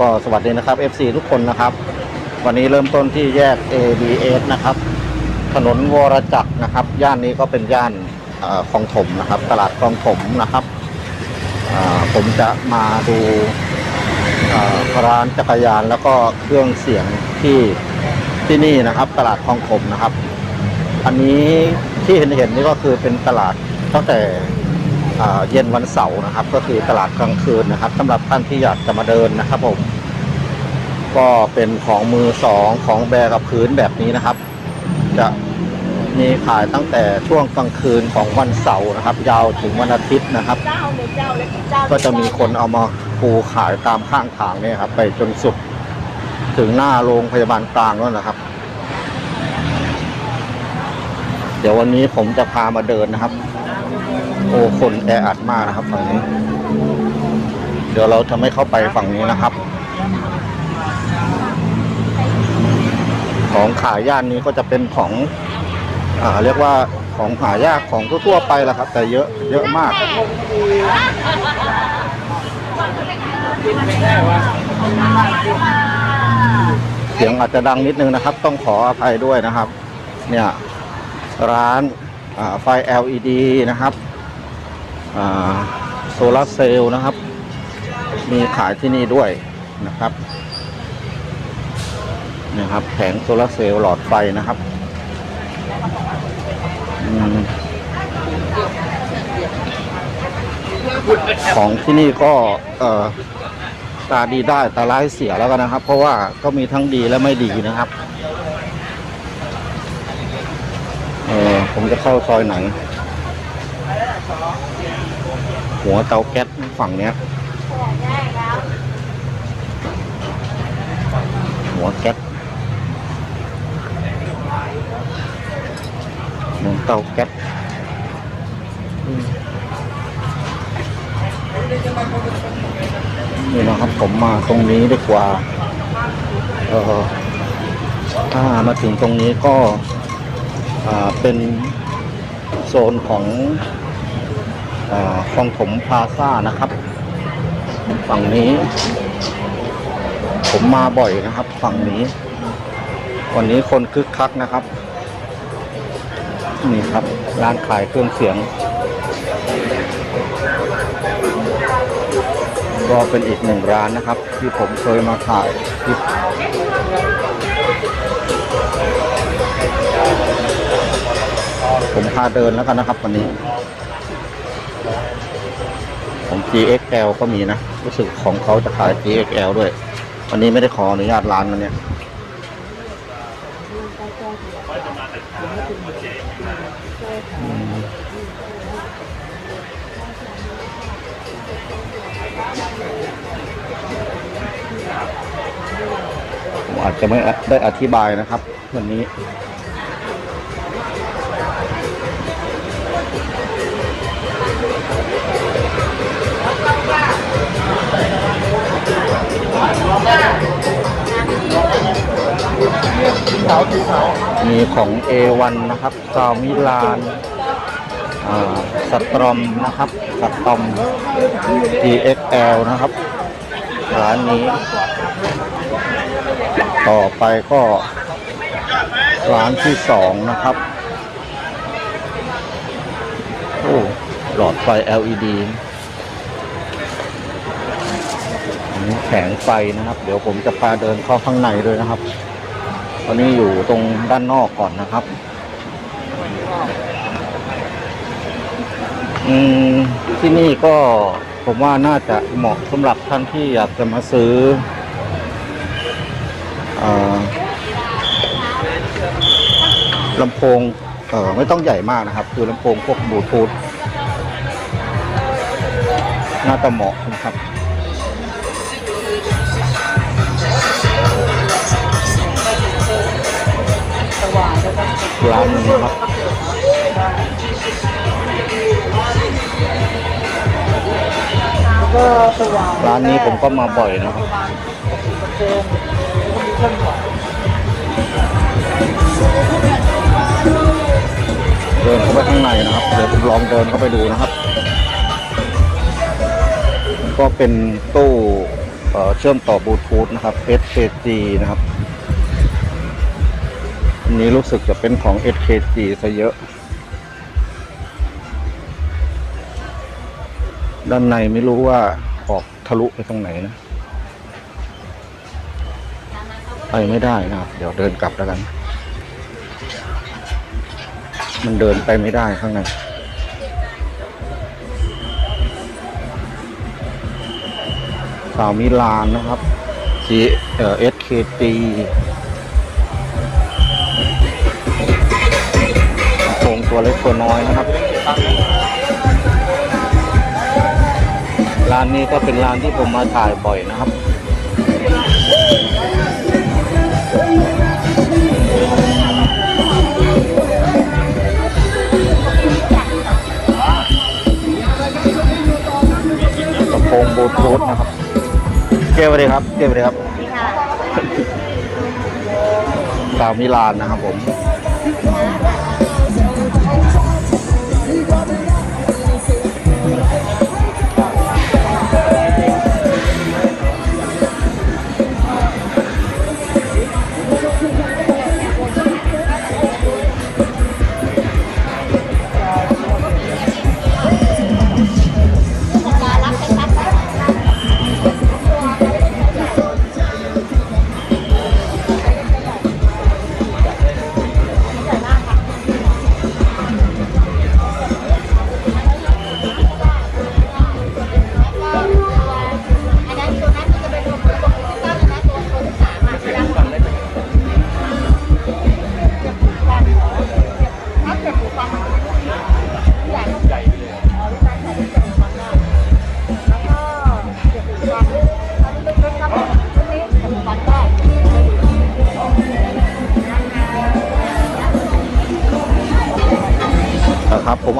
ก็สวัสดีนะครับ FC ทุกคนนะครับ วันนี้เริ่มต้นที่แยก ABS นะครับ ถนนวรจักรนะครับ ย่านนี้ก็เป็นย่านคลองถมนะครับ ตลาดคลองถมนะครับ ผมจะมาดูร้านจักรยานแล้วก็เครื่องเสียงที่ที่นี่นะครับ ตลาดคลองถมนะครับ อันนี้ที่เห็นเห็นนี่ก็คือเป็นตลาดตั้งแต่ เย็นวันเสาร์นะครับ ก็คือตลาดกลางคืนนะครับสำหรับท่านที่อยากจะมาเดินนะครับผมก็เป็นของมือสองของแบร์กับพื้นแบบนี้นะครับ จะมีขายตั้งแต่ช่วงกลางคืนของวันเสาร์นะครับ ยาวถึงวันอาทิตย์นะครับ ก็จะมีคนเอามาปูขายตามข้างทางเนี่ยครับ ไปจนสุดถึงหน้าโรงพยาบาลกลางนั่นนะครับ เดี๋ยววันนี้ผมจะพามาเดินนะครับ โอ้คนแออัดมากนะครับฝั่งนี้ เดี๋ยวเราจะไม่เข้าไปฝั่งนี้นะครับ ของขายย่านนี้ก็จะเป็นของอ่าเรียกว่าของหายากของทั่วๆไปแหละครับ แต่เยอะเยอะมากเสียงอาจจะดังนิดนึงนะครับ ต้องขออภัยด้วยนะครับ เนี่ย ร้านไฟ LED นะครับ โซลาร์เซลล์นะครับ มีขายที่นี่ด้วยนะครับนี่ยครับแผงโซลาร์เซลล์หลอดไฟนะครับอของที่นี่ก็ตาดีได้ตาร้ายเสียแล้วกันนะครับ เพราะว่าก็มีทั้งดีและไม่ดีนะครับ เออผมจะเข้าซอยไหน หัวเตาแก๊สฝั่งเนี้ย หัวแก๊สหัวเตาแก๊สนี่นะครับผมมาตรงนี้ดีกว่า เออถ้ามาถึงตรงนี้ก็ อ่า เป็นโซนของ คลองถมพาซ่านะครับ ฝั่งนี้ ผมมาบ่อยนะครับ ฝั่งนี้วันนี้คนคึกคักนะครับ นี่ครับร้านขายเครื่องเสียง ก็เป็นอีกหนึ่งร้านนะครับ ที่ผมเคยมาถ่ายคลิปผมพาเดินแล้วกันนะครับวันนี้ ของ GXL ก็มีนะ รู้สึกของเขาจะขาย GXL ด้วย วันนี้ไม่ได้ขออนุญาตร้านนะเนี่ยผมอาจจะไม่ได้อธิบายนะครับ วันนี้ มีของ A1 นะครับซาวมิลานอ่าสตรอมนะครับสตรอม DXL นะครับร้านนี้ ต่อไปก็ร้านที่สองนะครับ โอ้หลอดไฟ LED อันนี้แผงไฟนะครับ เดี๋ยวผมจะพาเดินเข้าข้างในด้วยนะครับ อนนี้อยู่ตรงด้านนอกก่อนนะครับ อืมที่นี่ก็ผมว่าน่าจะเหมาะสำหรับท่านที่อยากจะมาซื้ออลำโพงเออไม่ต้องใหญ่มากนะครับ คือลำโพงพวกบลูทูธน่าจะเหมาะนะครับ ร้านนี้ครับร้านนี้ผมก็มาบ่อยนะครับเดินเข้าไปข้างในนะครับ เดี๋ยวผมลองเดินเข้าไปดูนะครับ ก็เป็นตู้เชื่อมต่อบลูทูธนะครับ SKG นะครับ อันนี้รู้สึกจะเป็นของ SKG ซะเยอะ ด้านในไม่รู้ว่าออกทะลุไปตรงไหนนะ ไปไม่ได้นะครับ เดี๋ยวเดินกลับแล้วกัน มันเดินไปไม่ได้ข้างในสาวมิลานนะครับ G เอ่อ SKT ตัวเล็กตัวน้อยนะครับ ร้านนี้ก็เป็นร้านที่ผมมาถ่ายบ่อยนะครับลำโพงบลูทูธนะครับ เก้สวัสดีครับ เก้สวัสดีครับค่ะสาวมิลานนะครับผม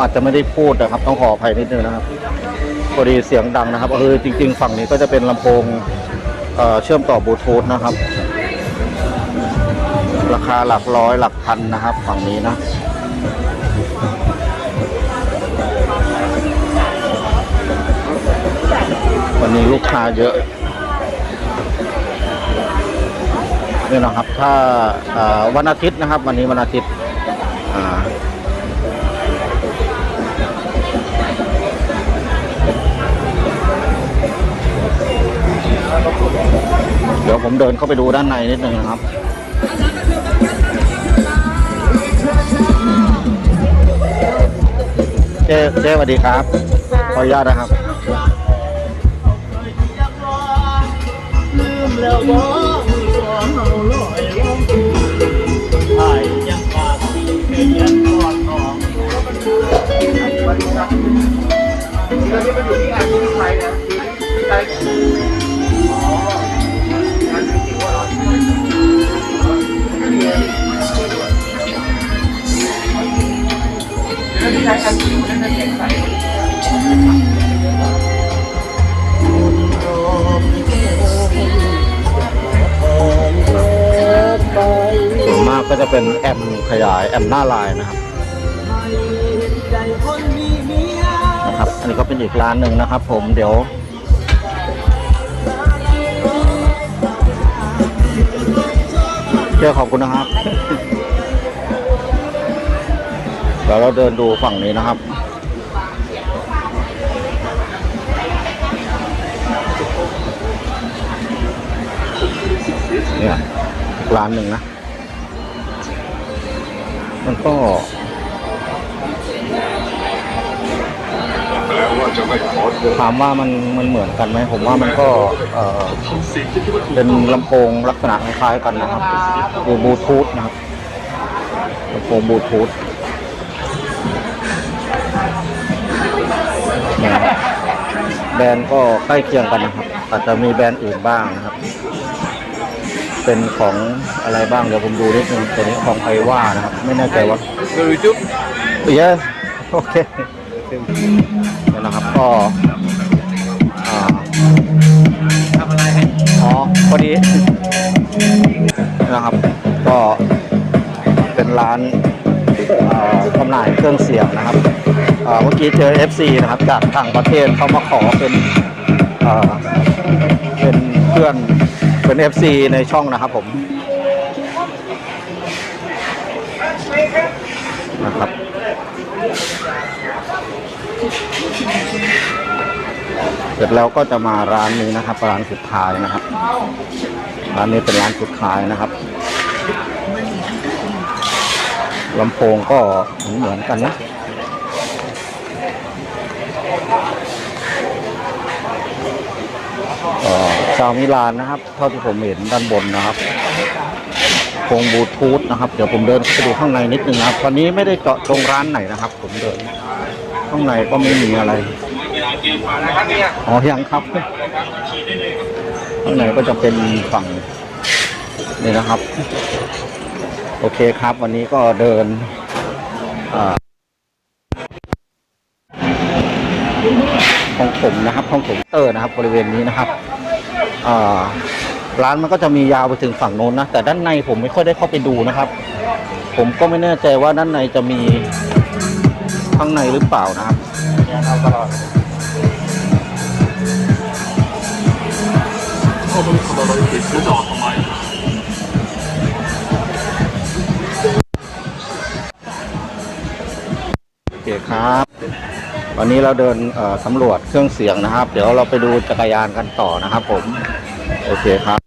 อาจจะไม่ได้พูดนะครับ ต้องขออภัยนิดนึงนะครับพอดีเสียงดังนะครับเออจริง ๆ ฝั่งนี้ก็จะเป็นลำโพงเเชื่อมต่อบลูทูธนะครับ ราคาหลักร้อยหลักพันนะครับ ฝั่งนี้นะวันนี้ลูกค้าเยอะเนี่ยนะครับ ถ้าาวันอาทิตย์นะครับ วันนี้วันอาทิตย์ เดี๋ยวผมเดินเข้าไปดูด้านในนิดนึงนะครับเจ๊เจ๊สวัสดีครับ ขออนุญาตนะครับลืมแล้วว่าตัวเฮาลอยลงไอ้ยัง ฝากเพียนกอดน้องส่วนมากก็จะเป็นแอมขยายแอมหน้าลายนะครับนะครับ อันนี้ก็เป็นอีกร้านหนึ่งนะครับ ผมเดี๋ยวเจ้าขอบคุณนะครับ ดี๋ยวเราเดินดูฝั่งนี้นะครับ เนี่ยร้านหนึ่งนะ มันก็ถามว่ามันมันเหมือนกันไหมผมว่ามันก็เออเป็นลำโพงลักษณะคล้ายๆกันนะครับดูบลูทูธนะครับลำโพงบลูทูธ บรนด์ก็ใกล้เคียงกันนะครับ อาจจะมีแบรนด์อื่นบ้างนะครับ เป็นของอะไรบ้างเดี๋ยวผมดูนิดนึงตัวนี้ของไอว่านะครับ ไม่แน่ใจว่าคือจุ๊บเยอะโอเคเนี่ยนะครับก็อ่าทำอะไรให้อ๋อพอดีนะครับ ก็เป็นร้านอ่าจำหน่ายเครื่องเสียงนะครับอ่า เมื่อกี้เจอ FC นะครับจากต่างประเทศเขามาขอเป็นเป็นเพื่อนเป็น FC ในช่องนะครับผมนะครับเสร็จแล้วก็จะมาร้านนี้นะครับ ร้านสุดท้ายนะครับ ร้านนี้เป็นร้านสุดท้ายนะครับลำโพงก็เหมือนกันนะเอ่อ ชาวมิลานนะครับ เท่าที่ผมเห็นด้านบนนะครับคงบลูทูธนะครับ เดี๋ยวผมเดินไปดูข้างในนิดนึงนะครับ ตอนนี้ไม่ได้เจาะตรงร้านไหนนะครับ ผมเดิน ข้างในก็ไม่มีอะไรอ๋อยังครับข้างในก็จะเป็นฝั่งนี่นะครับ โอเคครับ วันนี้ก็เดินอ่าห้องผมนะครับห้องผมเตอร์นะครับ บริเวณนี้นะครับ ร้านมันก็จะมียาวไปถึงฝั่งโน้นนะ แต่ด้านในผมไม่ค่อยได้เข้าไปดูนะครับ ผมก็ไม่แน่ใจว่าด้านในจะมีข้างในหรือเปล่านะครับเนี่ยเอาตลอดโอเคครับ วันนี้เราเดินสำรวจเครื่องเสียงนะครับ เดี๋ยวเราไปดูจักรยานกันต่อนะครับผม โอเคครับ